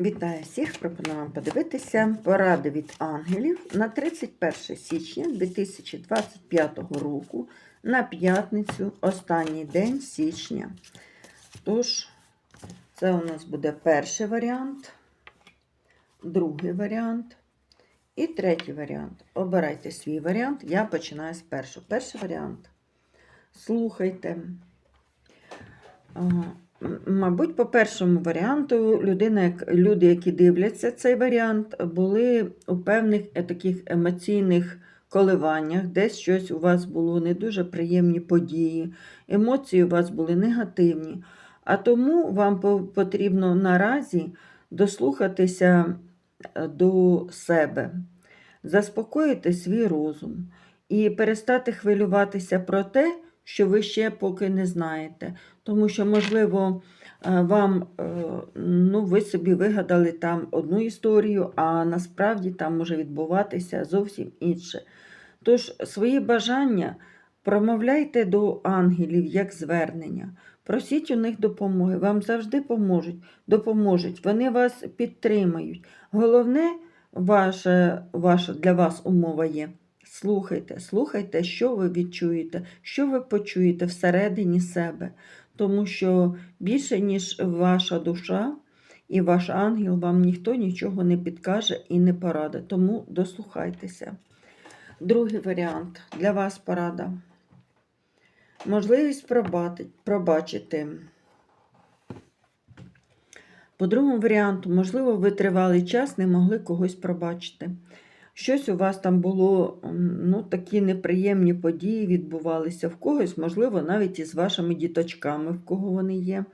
Вітаю всіх! Пропоную вам подивитися поради від ангелів на 31 січня 2025 року на п'ятницю, останній день січня. Тож, це у нас буде перший варіант, другий варіант і третій варіант. Обирайте свій варіант. Я починаю з першого. Перший варіант. Слухайте. Мабуть, по першому варіанту людина, люди, які дивляться цей варіант, були у певних е, таких емоційних коливаннях, десь щось у вас було не дуже приємні події, емоції у вас були негативні. А тому вам потрібно наразі дослухатися е, до себе, заспокоїти свій розум і перестати хвилюватися про те, що ви ще поки не знаєте. Тому що, можливо, е, вам, е, ну, ви собі вигадали там одну історію, а насправді там може відбуватися зовсім інше. Тож свої бажання промовляйте до ангелів як звернення. Просіть у них допомоги, вам завжди поможуть, допоможуть, вони вас підтримають. Головне, ваша, ваша для вас умова є. Слухайте, слухайте, що ви відчуєте, що ви почуєте всередині себе тому що більше, ніж ваша душа і ваш ангел, вам ніхто нічого не підкаже і не порадить. Тому дослухайтеся. Другий варіант для вас порада. Можливість пробачити. По другому варіанту, можливо, ви тривалий час не могли когось пробачити. Щось у вас там було, ну, такі неприємні події відбувалися в когось, можливо, навіть із вашими діточками, в кого вони є.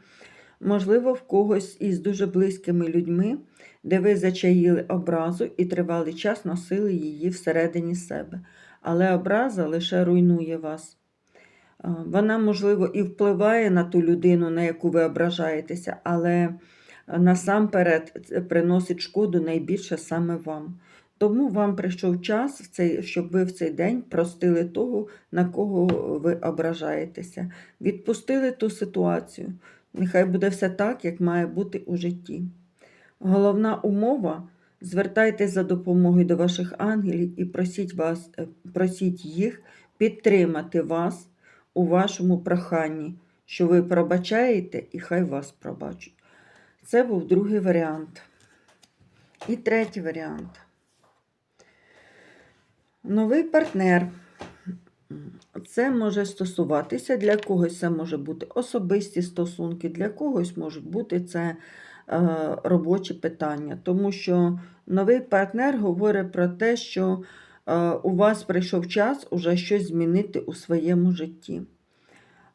Можливо, в когось із дуже близькими людьми, де ви зачаїли образу і тривалий час носили її всередині себе. Але образа лише руйнує вас. Вона, можливо, і впливає на ту людину, на яку ви ображаєтеся, але насамперед приносить шкоду найбільше саме вам. Тому вам прийшов час, в цей, щоб ви в цей день простили того, на кого ви ображаєтеся, відпустили ту ситуацію. Нехай буде все так, як має бути у житті. Головна умова звертайтеся за допомогою до ваших ангелів і просіть, вас, е, просіть їх підтримати вас у вашому проханні, що ви пробачаєте, і хай вас пробачать. Це був другий варіант. І третій варіант. Новий партнер. Це може стосуватися для когось, це може бути особисті стосунки, для когось можуть бути це е, робочі питання. Тому що новий партнер говорить про те, що е, у вас прийшов час уже щось змінити у своєму житті.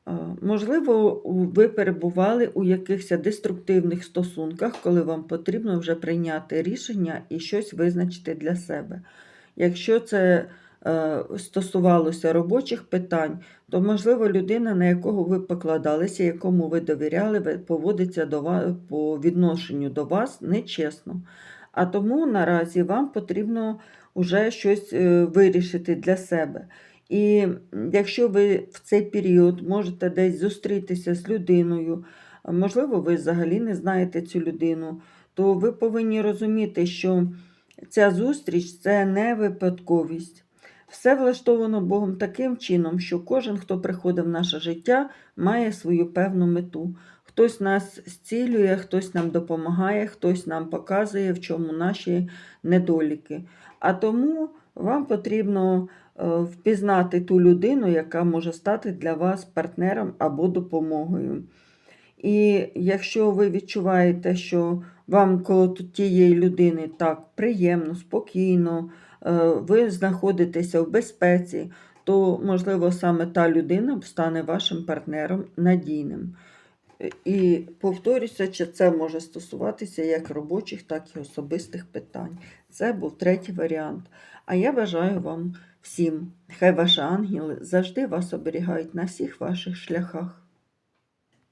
Е, Можливо, ви перебували у якихось деструктивних стосунках, коли вам потрібно вже прийняти рішення і щось визначити для себе. Якщо це е, стосувалося робочих питань, то, можливо, людина, на якого ви покладалися, якому ви довіряли, поводиться до вас, по відношенню до вас нечесно. А тому наразі вам потрібно вже щось е, вирішити для себе. І якщо ви в цей період можете десь зустрітися з людиною, можливо, ви взагалі не знаєте цю людину, то ви повинні розуміти, що ця зустріч це не випадковість. Все влаштовано Богом таким чином, що кожен, хто приходить в наше життя, має свою певну мету. Хтось нас зцілює, хтось нам допомагає, хтось нам показує, в чому наші недоліки. А тому вам потрібно е, впізнати ту людину, яка може стати для вас партнером або допомогою. І якщо ви відчуваєте, що вам коло тієї людини так приємно, спокійно, е, ви знаходитеся в безпеці, то, можливо, саме та людина стане вашим партнером надійним. І повторюся, чи це може стосуватися як робочих, так і особистих питань. Це був третій варіант. А я бажаю вам всім, хай ваші ангели завжди вас оберігають на всіх ваших шляхах.